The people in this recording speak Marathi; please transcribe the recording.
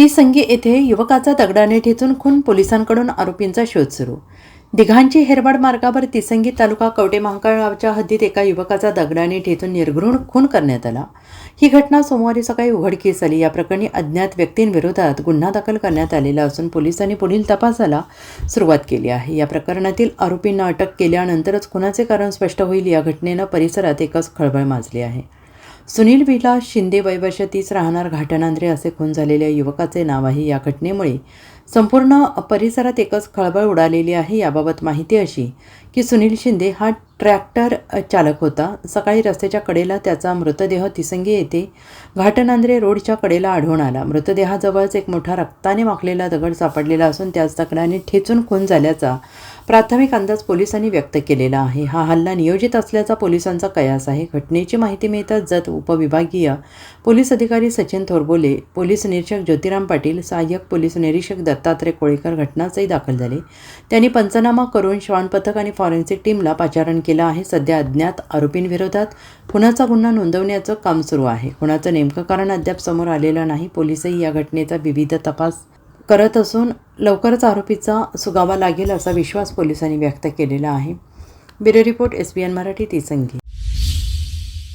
ती संगी येथे युवकाचा दगडाने ठेचून खून पोलिसांकडून आरोपींचा शोध सुरू. दिघांची हेरवाड मार्गावर तिसंगी तालुका कवटे महाकाळ गावच्या हद्दीत एका युवकाचा दगडाने ठेचून निर्घृण खून करण्यात आला. ही घटना सोमवारी सकाळी उघडकीस आली. या प्रकरणी अज्ञात व्यक्तींविरोधात गुन्हा दाखल करण्यात आलेला असून पोलिसांनी पुढील तपासाला सुरुवात केली आहे. या प्रकरणातील आरोपींना अटक केल्यानंतरच खुनाचे कारण स्पष्ट होईल. या घटनेनं परिसरात एकच खळबळ माजली आहे. सुनील विलास शिंदे वय तीस राहणार घाटनांद्रे असे खून झालेल्या युवकाचे नाव आहे या घटनेमुळे संपूर्ण परिसरात एकच खळबळ उडालेली आहे याबाबत माहिती अशी की सुनील शिंदे हा ट्रॅक्टर चालक होता. सकाळी रस्त्याच्या कडेला त्याचा मृतदेह तिसंगी येथे घाटनांद्रे रोडच्या कडेला आढळून आला. मृतदेहाजवळच एक मोठा रक्ताने माखलेला दगड सापडलेला असून त्याच दगडाने ठेचून खून झाल्याचा प्राथमिक अंदाज पोलिसांनी व्यक्त केलेला आहे. हा हल्ला नियोजित असल्याचा पोलिसांचा कयास आहे. घटनेची माहिती मिळताच जत उपविभागीय पोलीस अधिकारी सचिन थोरबोले पोलीस निरीक्षक ज्योतिराम पाटील सहाय्यक पोलीस निरीक्षक दत्तात्रय कोळेकर घटनास्थळी दाखल झाले. त्यांनी पंचनामा करून श्वान पथक आणि फॉरेन्सिक टीमला पाचारण केलं आहे. सध्या अज्ञात आरोपींविरोधात खुनाचा गुन्हा नोंदवण्याचं काम सुरू आहे. खुनाचं नेमकं कारण अद्याप समोर आलेलं नाही. पोलिसही या घटनेचा विविध तपास करत असून लवकरच आरोपीचा सुगावा लागेल असा विश्वास पोलिसांनी व्यक्त केलेला आहे. Bureau report S B N Marathi ती संघी